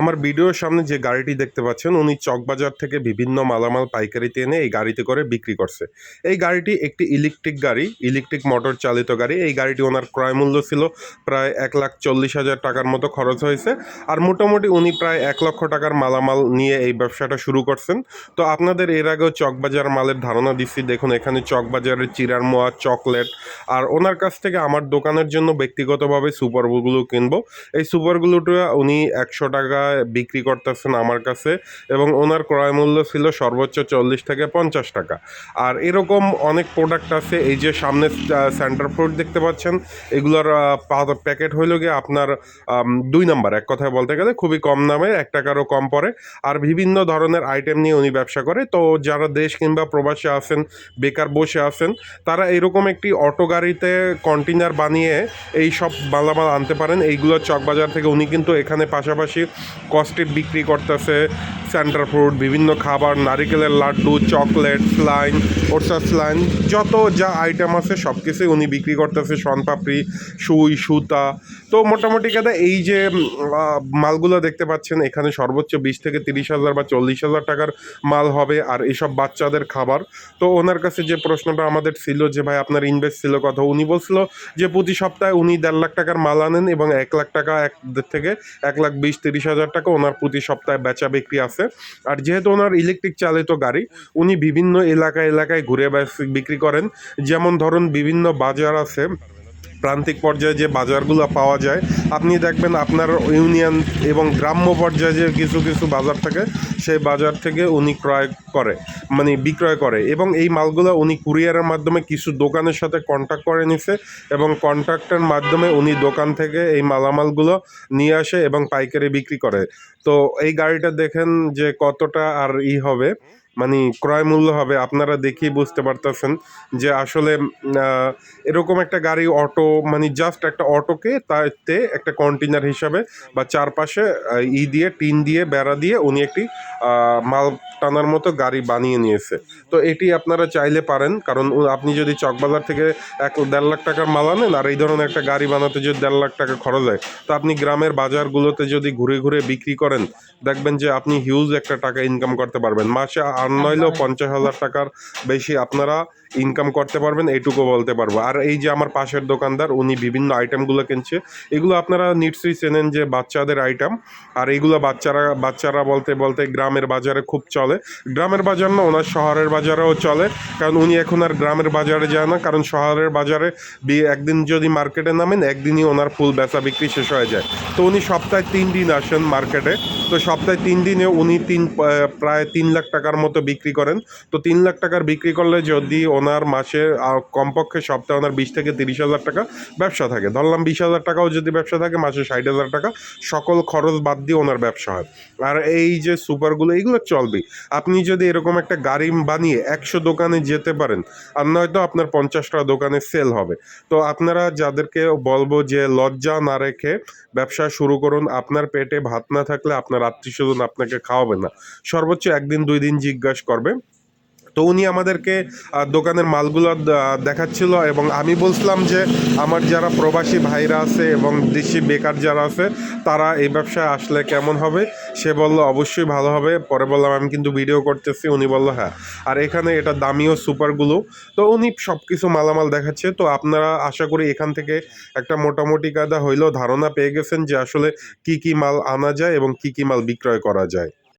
আমার ভিডিওর সামনে যে গাড়িটি দেখতে পাচ্ছেন, উনি চকবাজার থেকে বিভিন্ন মালামাল পাইকারিতে এনে এই গাড়িতে করে বিক্রি করছে। এই গাড়িটি একটি ইলেকট্রিক গাড়ি, ইলেকট্রিক মোটর চালিত গাড়ি। এই গাড়িটি ওনার ক্রয় মূল্য ছিল প্রায় এক লাখ চল্লিশ হাজার টাকার মতো খরচ হয়েছে। আর মোটামুটি উনি প্রায় এক লক্ষ টাকার মালামাল নিয়ে এই ব্যবসাটা শুরু করছেন। তো আপনাদের এর আগেও চকবাজার মালের ধারণা দিচ্ছি। দেখুন, এখানে চকবাজারের চিরার মোয়া, চকলেট, আর ওনার কাছ থেকে আমার দোকানের জন্য ব্যক্তিগতভাবে সুপারগুলো কিনবো। এই সুপারগুলোটা উনি একশো টাকা বিক্রি করতেছেন আমার কাছে এবং ওনার ক্রয় মূল্য ছিল সর্বোচ্চ চল্লিশ থেকে পঞ্চাশ টাকা। আর এরকম অনেক প্রোডাক্ট আছে, এই যে সামনে সেন্টার ফ্রুট দেখতে পাচ্ছেন, এগুলোর প্যাকেট হইল গিয়ে আপনার দুই নাম্বার, এক কথায় বলতে গেলে খুবই কম দামে, এক টাকারও কম পড়ে। আর বিভিন্ন ধরনের আইটেম নিয়ে উনি ব্যবসা করে। তো যারা দেশ কিংবা প্রবাসে আছেন, বেকার বসে আছেন, তারা এরকম একটি অটো গাড়িতে কন্টেনার বানিয়ে এই সব মালামাল আনতে পারেন। এইগুলো চকবাজার থেকে উনি কিন্তু এখানে পাশাপাশি কস্টেপ বিক্রি করতেছে। সেন্টার ফ্রুট বিভিন্ন খাবার, নারিকেলের লাড্ডু চকলেট স্লাইন ওরসা স্লাইন যত যা আইটেম আছে সব কিছুই উনি বিক্রি করতেছে, শনপাপড়ি, সুই, সুতা। তো মোটামুটি কথা এই যে মালগুলো দেখতে পাচ্ছেন, এখানে সর্বোচ্চ বিশ থেকে তিরিশ হাজার বা চল্লিশ হাজার টাকার মাল হবে, আর এসব বাচ্চাদের খাবার। তো ওনার কাছে যে প্রশ্নটা আমাদের ছিল যে, ভাই, আপনার ইনভেস্ট ছিল কত উনি বলছিল যে, প্রতি সপ্তাহে উনি দেড় লাখ টাকার মাল আনেন এবং এক লাখ টাকা, এক থেকে এক লাখ বিশ, তিরিশ হাজার টাকা ওনার প্রতি সপ্তাহে বেচা বিক্রি আছে। আর যেহেতু ওনার ইলেকট্রিক চালিত গাড়ি, উনি বিভিন্ন এলাকা এলাকায় ঘুরে বিক্রি করেন। যেমন ধরুন বিভিন্ন বাজার আছে প্রান্তিক পর্যায়ে যে বাজারগুলো পাওয়া যায়, আপনি দেখবেন আপনার ইউনিয়ন এবং গ্রাম্য পর্যায়ে যে কিছু কিছু বাজার থাকে, সেই বাজার থেকে উনি ক্রয় করে মানে বিক্রয় করে এবং এই মালগুলো উনি কুরিয়ারের মাধ্যমে কিছু দোকানের সাথে কন্ট্যাক্ট করে নিছে এবং কন্ট্যাক্টের মাধ্যমে উনি দোকান থেকে এই মালামালগুলো নিয়ে আসে এবং পাইকারি বিক্রি করে। তো এই গাড়িটা দেখেন যে কতটা আর ই হবে। মানে ক্রয় মূল্য হবে, আপনারা দেখেই বুঝতে পারতেছেন যে আসলে এরকম একটা গাড়ি অটো মানে জাস্ট একটা অটোকে তাতে একটা কন্টেনার হিসাবে বা চারপাশে ই দিয়ে, টিন দিয়ে, বেড়া দিয়ে উনি একটি মাল টানার মতো গাড়ি বানিয়ে নিয়েছে। তো এটি আপনারা চাইলে পারেন, কারণ আপনি যদি চকবাজার থেকে এক দেড় লাখ টাকার মাল আনেন আর এই ধরনের একটা গাড়ি বানাতে যদি দেড় লাখ টাকা খরচ হয়, তো আপনি গ্রামের বাজারগুলোতে যদি ঘুরে ঘুরে বিক্রি করেন, দেখবেন যে আপনি হিউজ একটা টাকা ইনকাম করতে পারবেন। মাসে আর নইলেও পঞ্চাশ হাজার টাকার বেশি আপনারা ইনকাম করতে পারবেন, এইটুকু বলতে পারব। আর এই যে আমার পাশের দোকানদার, উনি বিভিন্ন আইটেমগুলো কিনছে, এগুলো আপনারা নিশ্চয়ই চেনেন যে বাচ্চাদের আইটেম আর এইগুলো বাচ্চারা বাচ্চারা বলতে বলতে গ্রামের বাজারে খুব চলে। গ্রামের বাজার না, ওনার শহরের বাজারেও চলে। কারণ উনি এখন আর গ্রামের বাজারে যায় না, কারণ শহরের বাজারে একদিন যদি মার্কেটে নামেন, একদিনই ওনার ফুল বেচা বিক্রি শেষ হয়ে যায়। তো উনি সপ্তাহে তিন দিন আসেন মার্কেটে তো সপ্তাহে তিন দিনে উনি তিন প্রায় তিন লাখ টাকার মতো বিক্রি করেন। তো তিন লাখ টাকার বিক্রি করলে যদি ওনার মাসে কমপক্ষে সপ্তাহে ওনার বিশ থেকে তিরিশ হাজার টাকা ব্যবসা থাকে। ধরলাম বিশ হাজার টাকাও যদি ব্যবসা থাকে, মাসে ষাট হাজার টাকা, সকল খরচ বাদ দিয়ে ওনার ব্যবসা হয়। আর এই যে সুপারগুলো, এইগুলো চলবে আপনি যদি এরকম একটা গাড়ি বানিয়ে একশো দোকানে যেতে পারেন, আর নয়তো আপনার পঞ্চাশটা দোকানে সেল হবে। তো আপনারা যাদেরকে বলব যে লজ্জা না রেখে ব্যবসা শুরু করুন, আপনার পেটে ভাত না থাকলে আপনার আত্মীয় স্বজন আপনাকে খাওয়াবে না। সর্বোচ্চ একদিন, দুই দিন জিজ্ঞাসা করবে। তো উনি আমাদেরকে দোকানের মালগুলো দেখাচ্ছিল এবং আমি বলছিলাম যে আমার যারা প্রবাসী ভাইরা আছে এবং দেশি বেকার যারা আছে, তারা এই ব্যবসায় আসলে কেমন হবে? সে বলল, অবশ্যই ভালো হবে। পরে বললাম, আমি কিন্তু ভিডিও করতেছি। উনি বলল হ্যাঁ। আর এখানে এটা দামিও সুপারগুলো। তো উনি সব কিছু মালামাল দেখাচ্ছে। তো আপনারা আশা করি এখান থেকে একটা মোটামুটি কায়দা হইলেও ধারণা পেয়ে গেছেন যে আসলে কি কি মাল আনা যায় এবং কি কি মাল বিক্রয় করা যায়।